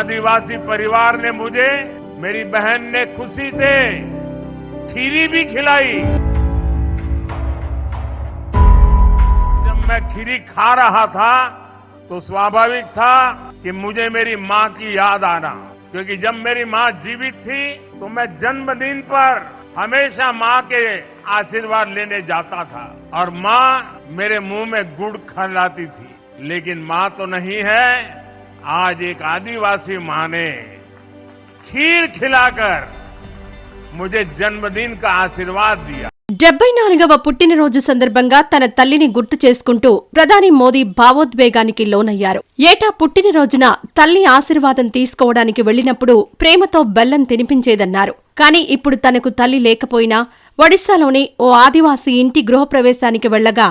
आदिवासी परिवार ने मुझे मेरी बहन ने खुशी से खीरी भी खिलाई जब मैं खीरी खा रहा था तो स्वाभाविक था कि मुझे मेरी माँ की याद आना क्योंकि जब मेरी माँ जीवित थी तो मैं जन्मदिन पर हमेशा माँ के आशीर्वाद लेने जाता था और माँ मेरे मुंह में गुड़ खिलाती थी लेकिन माँ तो नहीं है आज एक आदिवासी मां ने खीर खिलाकर मुझे जन्मदिन का आशीर्वाद दिया డెబ్బై నాలుగవ పుట్టినరోజు సందర్భంగా తన తల్లిని గుర్తు చేసుకుంటూ ప్రధాని మోదీ భావోద్వేగానికి లోనయ్యారు ఏటా పుట్టినరోజున తల్లి ఆశీర్వాదం తీసుకోవడానికి వెళ్లినప్పుడు ప్రేమతో బెల్లం తినిపించేదన్నారు కానీ ఇప్పుడు తనకు తల్లి లేకపోయినా ఒడిశాలోని ఓ ఆదివాసీ ఇంటి గృహప్రవేశానికి వెళ్లగా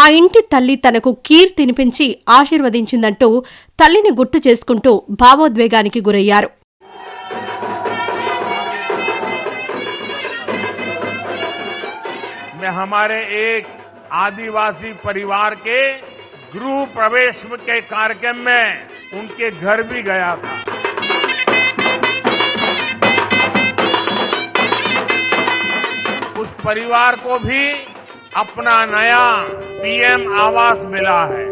ఆ ఇంటి తల్లి తనకు కీర్తినిపించి ఆశీర్వదించిందంటూ తల్లిని గుర్తు చేసుకుంటూ భావోద్వేగానికి గురయ్యారు మేమారే ఏ ఆదివాసి పరివార్ కే గ్రూప్రవేష్ మకే కార్యక్రమ మే ఉంకే ఘర్ బి గయా థ ఉస్ పరివార్ కో బి अपना नया पीएम आवास मिला है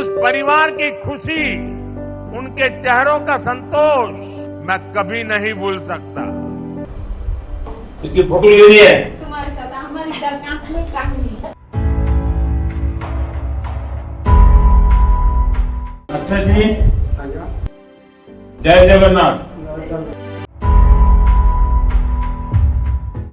उस परिवार की खुशी उनके चेहरों का संतोष मैं कभी नहीं भूल सकता इसकी फोटो ले रही है तुम्हारे साथ हमारी अच्छा जी जय जगन्नाथ